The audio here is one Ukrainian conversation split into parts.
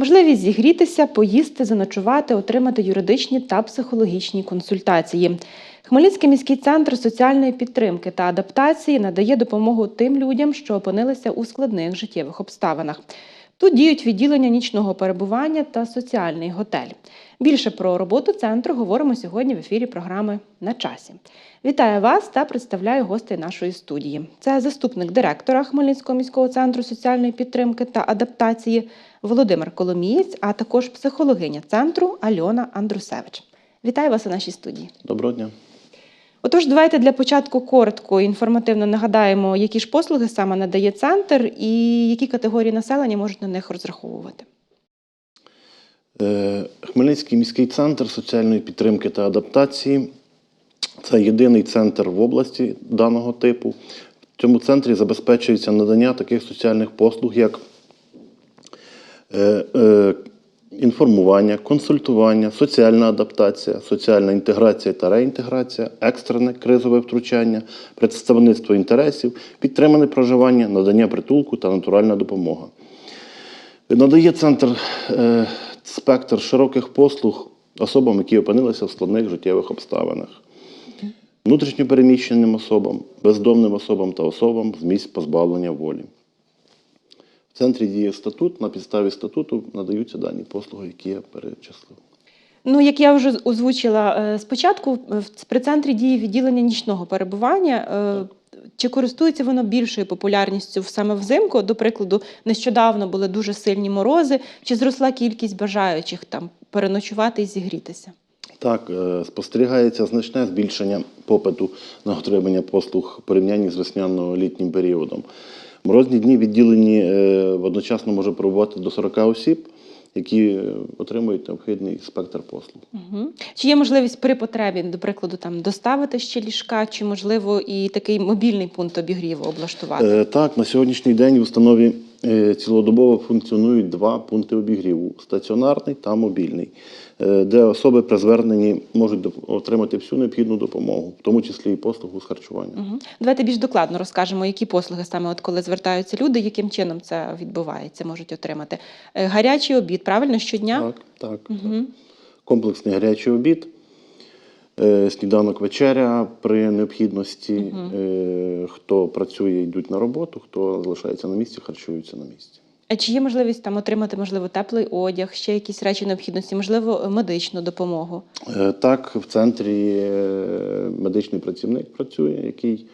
Можливість зігрітися, поїсти, заночувати, отримати юридичні та психологічні консультації. Хмельницький міський центр соціальної підтримки та адаптації надає допомогу тим людям, що опинилися у складних життєвих обставинах. Тут діють відділення нічного перебування та соціальний готель. Більше про роботу центру говоримо сьогодні в ефірі програми на часі. Вітаю вас та представляю гостей нашої студії. Це заступник директора Хмельницького міського центру соціальної підтримки та адаптації Володимир Коломієць, а також психологиня центру Альона Андрусевич. Вітаю вас у нашій студії. Доброго дня. Отож, давайте для початку коротко і інформативно нагадаємо, які ж послуги саме надає центр і які категорії населення можуть на них розраховувати. Е, Хмельницький міський центр соціальної підтримки та адаптації це єдиний центр в області даного типу. В цьому центрі забезпечується надання таких соціальних послуг, як е, е, інформування, консультування, соціальна адаптація, соціальна інтеграція та реінтеграція, екстрене кризове втручання, представництво інтересів, підтримане проживання, надання притулку та натуральна допомога. Надає центр спектр широких послуг особам, які опинилися в складних життєвих обставинах, внутрішньопереміщеним особам, бездомним особам та особам з місць позбавлення волі. В центрі діє статут. На підставі статуту надаються дані послуги, які я перечислив. Ну, як я вже озвучила е, спочатку, при центрі діє відділення нічного перебування. Е, Чи користується воно більшою популярністю саме взимку? До прикладу, нещодавно були дуже сильні морози. Чи зросла кількість бажаючих там переночувати і зігрітися? Так, е, спостерігається значне збільшення попиту на отримання послуг в порівнянні з весняно-літнім періодом. Морозні дні відділені е, одночасно може перебувати до 40 осіб, які е, отримують необхідний спектр послуг. Угу. Чи є можливість при потребі, до прикладу, там доставити ще ліжка, чи можливо і такий мобільний пункт обігріву облаштувати? Е, Так, на сьогоднішній день в установі цілодобово функціонують два пункти обігріву стаціонарний та мобільний, е, де особи при зверненні можуть отримати всю необхідну допомогу, в тому числі і послугу з харчування. Угу. Давайте більш докладно розкажемо, які послуги саме, от коли звертаються люди, яким чином це відбувається, можуть отримати. Е, Гарячий обід, правильно, щодня? Так, так. Угу. Комплексний гарячий обід, е, сніданок вечеря при необхідності. Е, Хто працює, йдуть на роботу, хто залишається на місці, харчуються на місці. А чи є можливість там отримати, можливо, теплий одяг, ще якісь речі необхідності, можливо, е, медичну допомогу? Е, Так, в центрі е, медичний працівник працює, який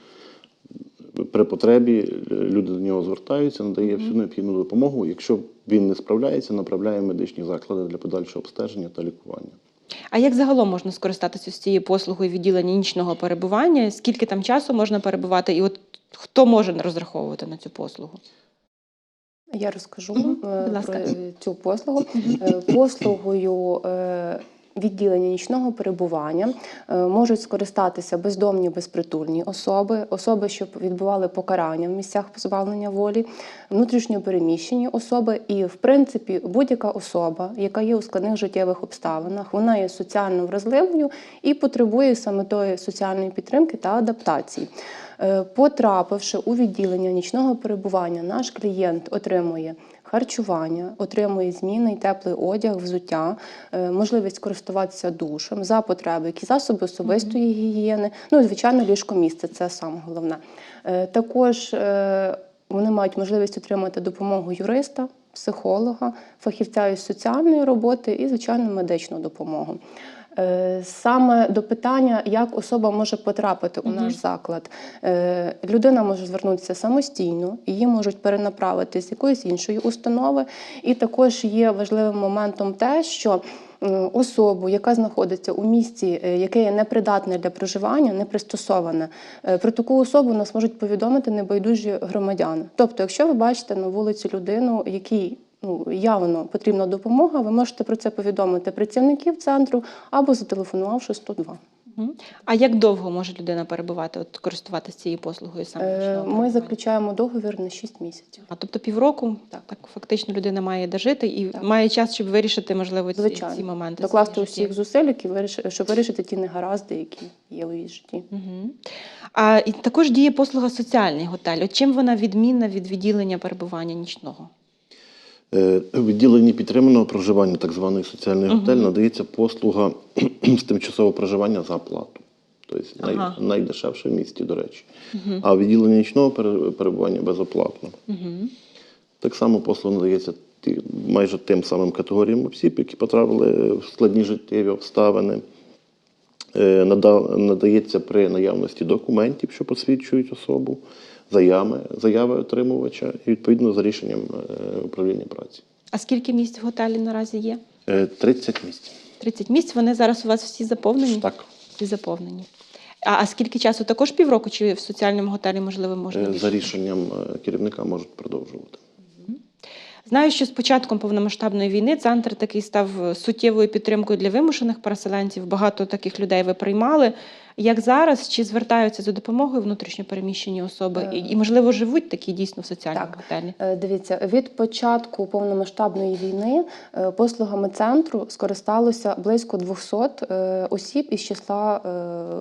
при потребі е, люди до нього звертаються, надає всю необхідну допомогу. Якщо він не справляється, направляє в медичні заклади для подальшого обстеження та лікування. А як загалом можна скористатися з цією послугою відділення нічного перебування? Скільки там часу можна перебувати? І от хто може розраховувати на цю послугу? Я розкажу будь про ласка. цю послугу. Е, Послугою е, відділення нічного перебування е, можуть скористатися бездомні безпритульні особи, особи, що відбували покарання в місцях позбавлення волі, внутрішньо переміщені особи, і, в принципі, будь-яка особа, яка є у складних життєвих обставинах, вона є соціально вразливою і потребує саме тої соціальної підтримки та адаптації. Е, Потрапивши у відділення нічного перебування, наш клієнт отримує харчування, отримує змінний теплий одяг, взуття, е, можливість користуватися душем за потреби, які засоби особистої гігієни, ну і звичайно ліжко місце, це саме головне. Е, Також е, вони мають можливість отримати допомогу юриста, психолога, фахівця із соціальної роботи і, звичайно, медичну допомогу. Е, Саме до питання, як особа може потрапити у наш заклад. Е, Людина може звернутися самостійно, її можуть перенаправити з якоїсь іншої установи. І також є важливим моментом те, що особу, яка знаходиться у місті, е, яке є непридатне для проживання, не пристосоване, е, про таку особу нас можуть повідомити небайдужі громадяни. Тобто, якщо ви бачите на вулиці людину, якій ну, явно потрібна допомога, ви можете про це повідомити працівників центру або зателефонувавши 102. Мгм. А як довго може людина перебувати, от користуватися цією послугою саме? Е, Ми заключаємо договір на 6 місяців. А тобто півроку так, так фактично людина має дожити і Так. має час, щоб вирішити, можливо, ці, Звичайно. ці моменти. Докласти усіх зусиль, які виріш- щоб вирішити ті негаразди, які є у її житті. Мгм. А і також діє послуга соціальний готель. От чим вона відмінна від відділення перебування нічного? Е, відділенні підтриманого проживання, так званий соціальний готель, надається послуга з тимчасового проживання за оплату. Тобто най, Ага. найдешевше в місті, до речі. А відділення нічного перебування безоплатно. Так само послуга надається ті- майже тим самим категоріям осіб, які потрапили в складні життєві обставини. Е, Надається при наявності документів, що посвідчують особу, заяви, заяви отримувача і відповідно за рішенням е, управління праці. А скільки місць в готелі наразі є? Е, 30 місць. 30 місць. Вони зараз у вас всі заповнені? Так. Всі заповнені. А, а скільки часу? Також півроку чи в соціальному готелі можливо можна? Е, більше? За рішенням е, керівника можуть продовжувати. Знаю, що з початком повномасштабної війни центр такий став суттєвою підтримкою для вимушених переселенців. Багато таких людей ви приймали. Як зараз чи звертаються за допомогою внутрішньопереміщені особи? І, і можливо живуть такі дійсно в соціальному Так. готелі? Е, Дивіться, від початку повномасштабної війни е, послугами центру скористалося близько 200 е, осіб із числа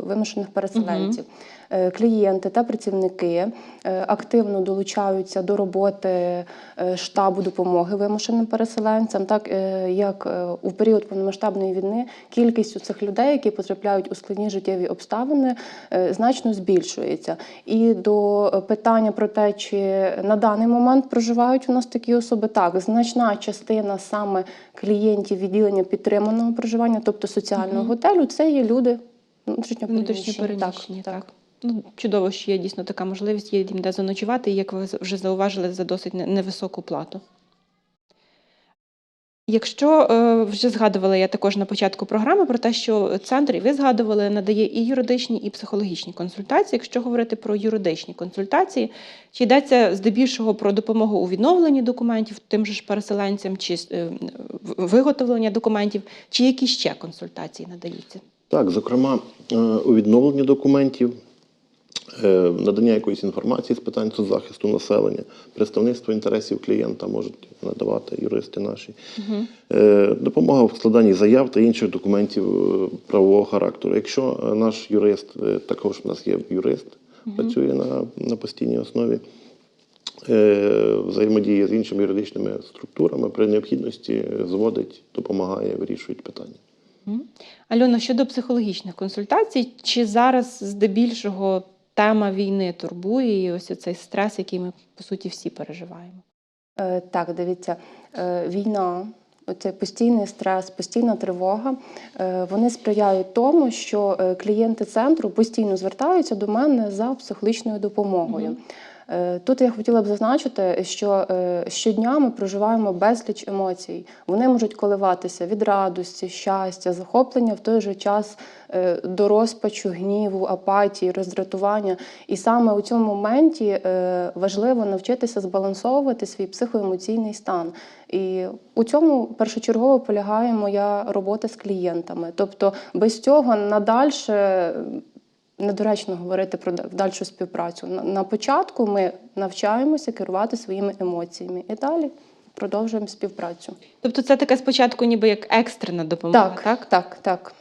вимушених переселенців. Е, Клієнти та працівники е, активно долучаються до роботи е, штабу допомоги вимушеним переселенцям, так е, як е, у період повномасштабної війни кількість цих людей, які потрапляють у складні життєві обставини, е, значно збільшується. І до е, питання про те, чи на даний момент проживають у нас такі особи, так значна частина саме клієнтів відділення підтриманого проживання, тобто соціального готелю, це є люди внутрішньопереміщені. Внутрішньопереміщені, так. Ну, чудово, що є дійсно така можливість, є де заночувати, як ви вже зауважили, за досить невисоку плату. Якщо е, вже згадувала я також на початку програми про те, що центр, і ви згадували, надає і юридичні, і психологічні консультації. Якщо говорити про юридичні консультації, чи йдеться здебільшого про допомогу у відновленні документів тим же ж переселенцям, чи е, виготовлення документів, чи які ще консультації надаються? Так, зокрема, е, у відновленні документів, надання якоїсь інформації з питань соцзахисту населення, представництво інтересів клієнта можуть надавати юристи наші, Е, допомога в складанні заяв та інших документів е, правового характеру. Якщо е, наш юрист, е, також у нас є юрист, працює на, на постійній основі. е, Взаємодіє з іншими юридичними структурами при необхідності е, зводить, допомагає, вирішують питання. Альона, щодо психологічних консультацій, чи зараз здебільшого тема війни турбує і ось цей стрес, який ми по суті всі переживаємо? Е, Так, дивіться, е, війна, оцей постійний стрес, постійна тривога, е, вони сприяють тому, що е, клієнти центру постійно звертаються до мене за психологічною допомогою. Е, Тут я хотіла б зазначити, що е, щодня ми проживаємо безліч емоцій. Вони можуть коливатися від радості, щастя, захоплення в той же час е, до розпачу, гніву, апатії, роздратування. І саме у цьому моменті е, важливо навчитися збалансовувати свій психоемоційний стан. І у цьому першочергово полягає моя робота з клієнтами. Тобто без цього надальше недоречно говорити про дальшу співпрацю. На, початку ми навчаємося керувати своїми емоціями і далі продовжуємо співпрацю. Тобто це таке спочатку ніби як екстрена допомога, так? Так, так, так.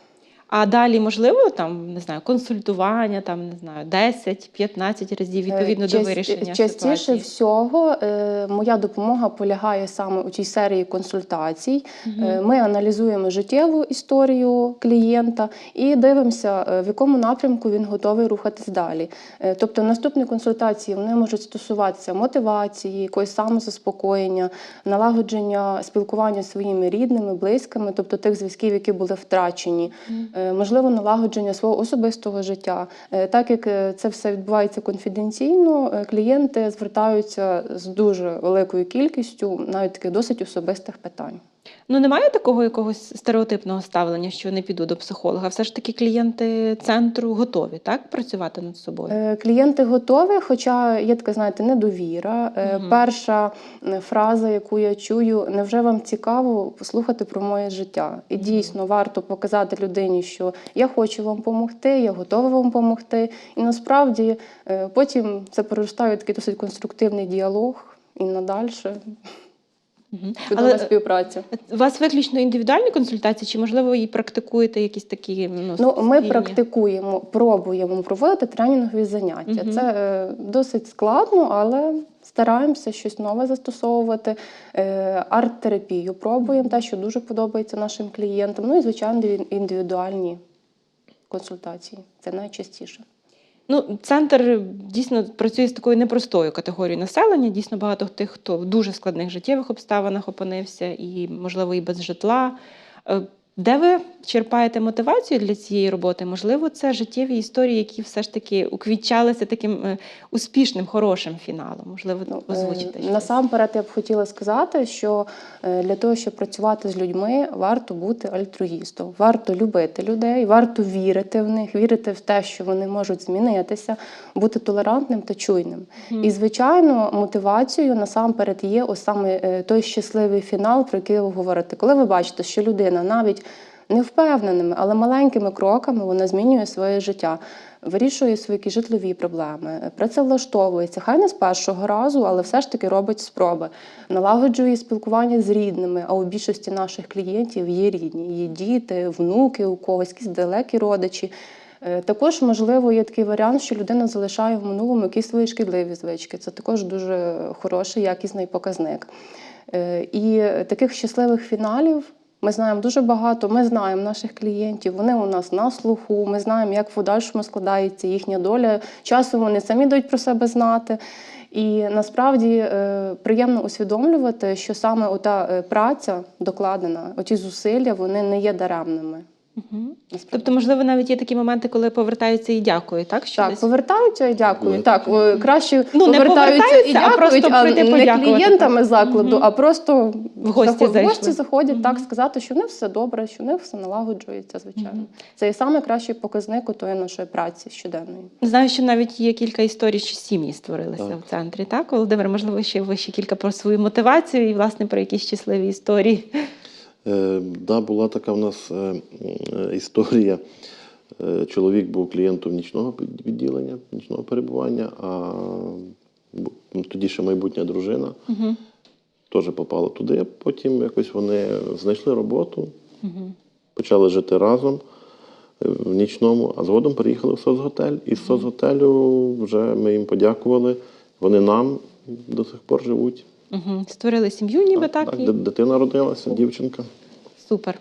А далі, можливо, там, не знаю, консультування, там, не знаю, 10-15 разів відповідно Е, до вирішення Частіше ситуації. всього е, моя допомога полягає саме у цій серії консультацій. Е, Ми аналізуємо життєву історію клієнта і дивимося, е, в якому напрямку він готовий рухатись далі. Е, Тобто наступні консультації вони можуть стосуватися мотивації, якогось самозаспокоєння, налагодження спілкування зі своїми рідними, близькими, тобто тих зв'язків, які були втрачені. Е, можливо, налагодження свого особистого життя. Е, Так як е, це все відбувається конфіденційно, е, клієнти звертаються з дуже великою кількістю навіть таких досить особистих питань. Ну, немає такого якогось стереотипного ставлення, що не піду до психолога. Все ж таки клієнти центру готові так працювати над собою. Е, Клієнти готові, хоча є така, знаєте, недовіра. Е, Мгм. Перша фраза, яку я чую, невже вам цікаво послухати про моє життя? І дійсно варто показати людині, що я хочу вам допомогти, я готова вам допомогти. І насправді е, потім це переростає в такий досить конструктивний діалог і надальше. Чудова Але співпраця. у вас виключно індивідуальні консультації, чи можливо і практикуєте якісь такі ну, Ну, ми спільні? практикуємо, пробуємо проводити тренінгові заняття. Мгм. Це е, досить складно, але стараємося щось нове застосовувати. Е, арт-терапію пробуємо, те, що дуже подобається нашим клієнтам. Ну і звичайно, індивідуальні консультації. Це найчастіше. Ну, центр дійсно працює з такою непростою категорією населення. Дійсно, багато тих, хто в дуже складних життєвих обставинах опинився, і, можливо, і без житла. Де ви черпаєте мотивацію для цієї роботи? Можливо, це життєві історії, які все ж таки уквітчалися таким е, успішним, хорошим фіналом. Можливо, Ну, озвучите. е, щось. Насамперед я б хотіла сказати, що е, для того, щоб працювати з людьми, варто бути альтруїстом, варто любити людей, варто вірити в них, вірити в те, що вони можуть змінитися, бути толерантним та чуйним. І, звичайно, мотивацією насамперед є ось саме той щасливий фінал, про який ви говорите. Коли ви бачите, що людина навіть не впевненими, але маленькими кроками вона змінює своє життя, вирішує свої житлові проблеми, працевлаштовується. Хай не з першого разу, але все ж таки робить спроби, налагоджує спілкування з рідними. А у більшості наших клієнтів є рідні, є діти, внуки у когось, якісь далекі родичі. Е, Також, можливо, є такий варіант, що людина залишає в минулому якісь свої шкідливі звички. Це також дуже хороший, якісний показник. Е, І таких щасливих фіналів ми знаємо дуже багато. Ми знаємо наших клієнтів, вони у нас на слуху. Ми знаємо, як в подальшому складається їхня доля. Часом вони самі дають про себе знати. І насправді е, приємно усвідомлювати, що саме ота е, праця докладена, оті зусилля, вони не є даремними. Насправді. Тобто, можливо, навіть є такі моменти, коли повертаються і дякують, так? Що Так, десь? повертаються і дякую. Так, о, краще Ну, не повертаються і повертаються, а просто а, не клієнтами так. закладу, Мгм. а просто В гості заход- в гості заходять Мгм. так сказати, що в них все добре, що в них все налагоджується, звичайно. Мгм. Це і саме кращий показник у тої нашої праці щоденної. Знаю, що навіть є кілька історій, що сім'ї створилися Так. в центрі. Так, Володимир, можливо, ще ви ще кілька про свою мотивацію і, власне, про якісь щасливі історії. Е, да, була така в нас е, е, історія. Чоловік був клієнтом нічного відділення, нічного перебування, а ну, тоді ще майбутня дружина Угу. теж попала туди. Потім якось вони знайшли роботу, Угу. почали жити разом в нічному, а згодом переїхали в соцготель. І з соцготелю вже ми їм подякували. Вони нам до сих пор живуть. Угу. Створили сім'ю, ніби так. так і... дитина родилася, дівчинка. Супер.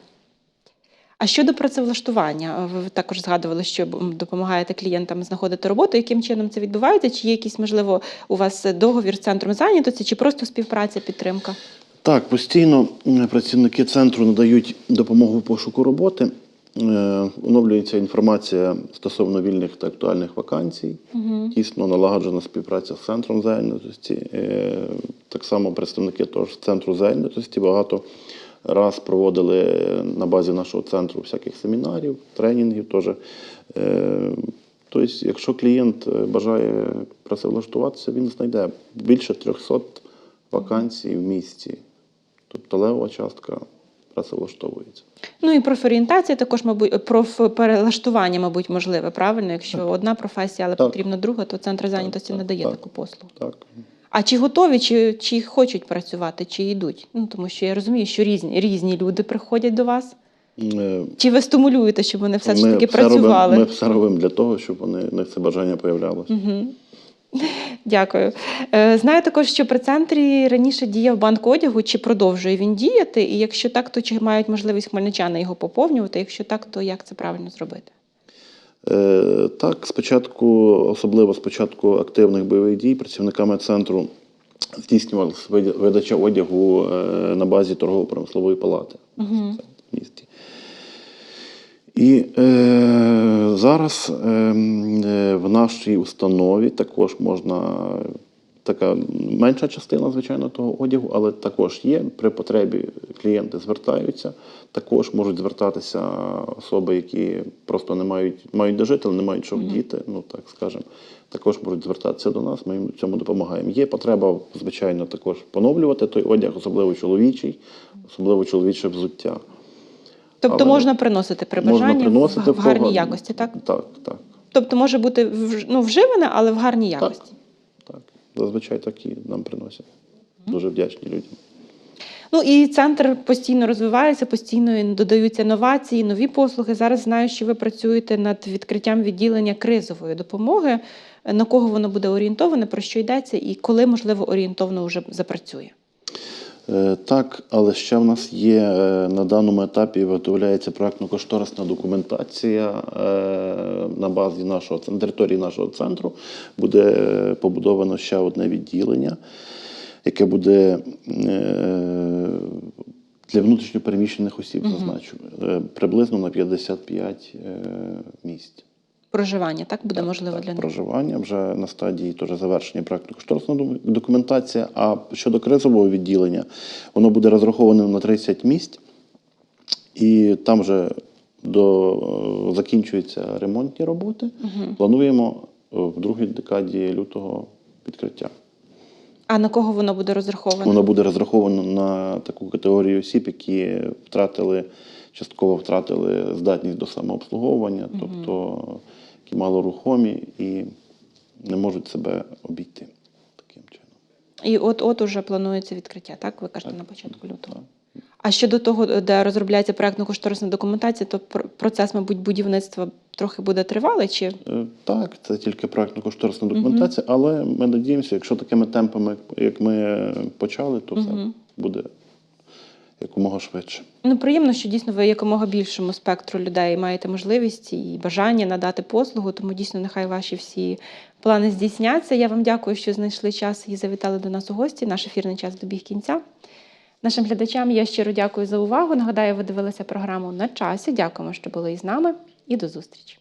А щодо працевлаштування, ви також згадували, що м, допомагаєте клієнтам знаходити роботу. Яким чином це відбувається? Чи є якийсь, можливо, у вас договір з центром зайнятості, чи просто співпраця, підтримка? Так, постійно м, працівники центру надають допомогу в пошуку роботи. Е, Оновлюється інформація стосовно вільних та актуальних вакансій. Угу. Тісно налагоджена співпраця з центром зайнятості. Е, Так само представники того ж центру зайнятості багато раз проводили на базі нашого центру всяких семінарів, тренінгів. Теж. Е, Тобто, якщо клієнт бажає працевлаштуватися, він знайде більше 300 вакансій в місті. Тобто левова частка працевлаштовується. Ну і профорієнтація також, мабуть, профперелаштування, мабуть, можливе, правильно? Якщо одна професія, але Так. потрібна друга, то центр зайнятості так, надає так. таку послугу. Так. А чи готові, чи, чи хочуть працювати, чи йдуть? Ну тому що я розумію, що різні різні люди приходять до вас. Е, Чи ви стимулюєте, щоб вони все ж таки все робимо- працювали? ми все робимо для того, щоб вони них це бажання появлялося. Угу. Дякую. Е, Знаю також, що при центрі раніше діяв банк одягу. Чи продовжує він діяти? І якщо так, то чи мають можливість хмельничани його поповнювати? Якщо так, то як це правильно зробити? Е, Так, спочатку, особливо спочатку активних бойових дій, працівниками центру здійснювалася вида- видача одягу е, на базі торгово-промислової палати Угу. І е, зараз е, е, в нашій установі також можна така менша частина, звичайно, того одягу, але також є. При потребі клієнти звертаються. Також можуть звертатися особи, які просто не мають, мають де жити, але не мають що вдіти, ну так скажемо. Також можуть звертатися до нас, ми їм в цьому допомагаємо. Є потреба, звичайно, також поновлювати той одяг, особливо чоловічий, особливо чоловіче взуття. Тобто Але можна приносити при бажанні Можна приносити в, в гарній кого- якості, так? Так, так, Тобто може бути вж- ну, вживане, але в гарній якості. так. Зазвичай так і нам приносять. Дуже вдячні людям. Ну і центр постійно розвивається, постійно додаються новації, нові послуги. Зараз знаю, що ви працюєте над відкриттям відділення кризової допомоги. На кого воно буде орієнтоване, про що йдеться, і коли можливо орієнтовно вже запрацює? Е, Так, але ще в нас є е, на даному етапі виготовляється проектно-кошторисна документація е, на базі нашого на території нашого центру. Буде побудовано ще одне відділення, яке буде для внутрішньопереміщених осіб, зазначу, приблизно на 55 е, місць. Проживання так буде можливо для них? проживання вже на стадії теж завершення проектно-кошторисної документації. А щодо кризового відділення, воно буде розраховане на 30 місць, і там вже до, е, закінчуються ремонтні роботи. Плануємо е, в другій декаді лютого відкриття. А на кого воно буде розраховане? Воно буде розраховано на таку категорію осіб, які втратили, частково втратили здатність до самообслуговування, тобто які малорухомі і не можуть себе обійти таким чином. І от от уже планується відкриття, так? Ви кажете на початку лютого. А щодо того, де розробляється проектно-кошторисна документація, то пр- процес, мабуть, будівництва трохи буде тривалий чи Е, Так, це тільки проектно-кошторисна документація, але ми надіємося, якщо такими темпами, як ми почали, то все буде якомога швидше. Ну, приємно, що дійсно ви якомога більшому спектру людей маєте можливість і бажання надати послугу, тому дійсно нехай ваші всі плани здійсняться. Я вам дякую, що знайшли час і завітали до нас у гості. Наш ефірний час добіг кінця. Нашим глядачам я щиро дякую за увагу. Нагадаю, ви дивилися програму на часі. Дякуємо, що були із нами, і до зустрічі.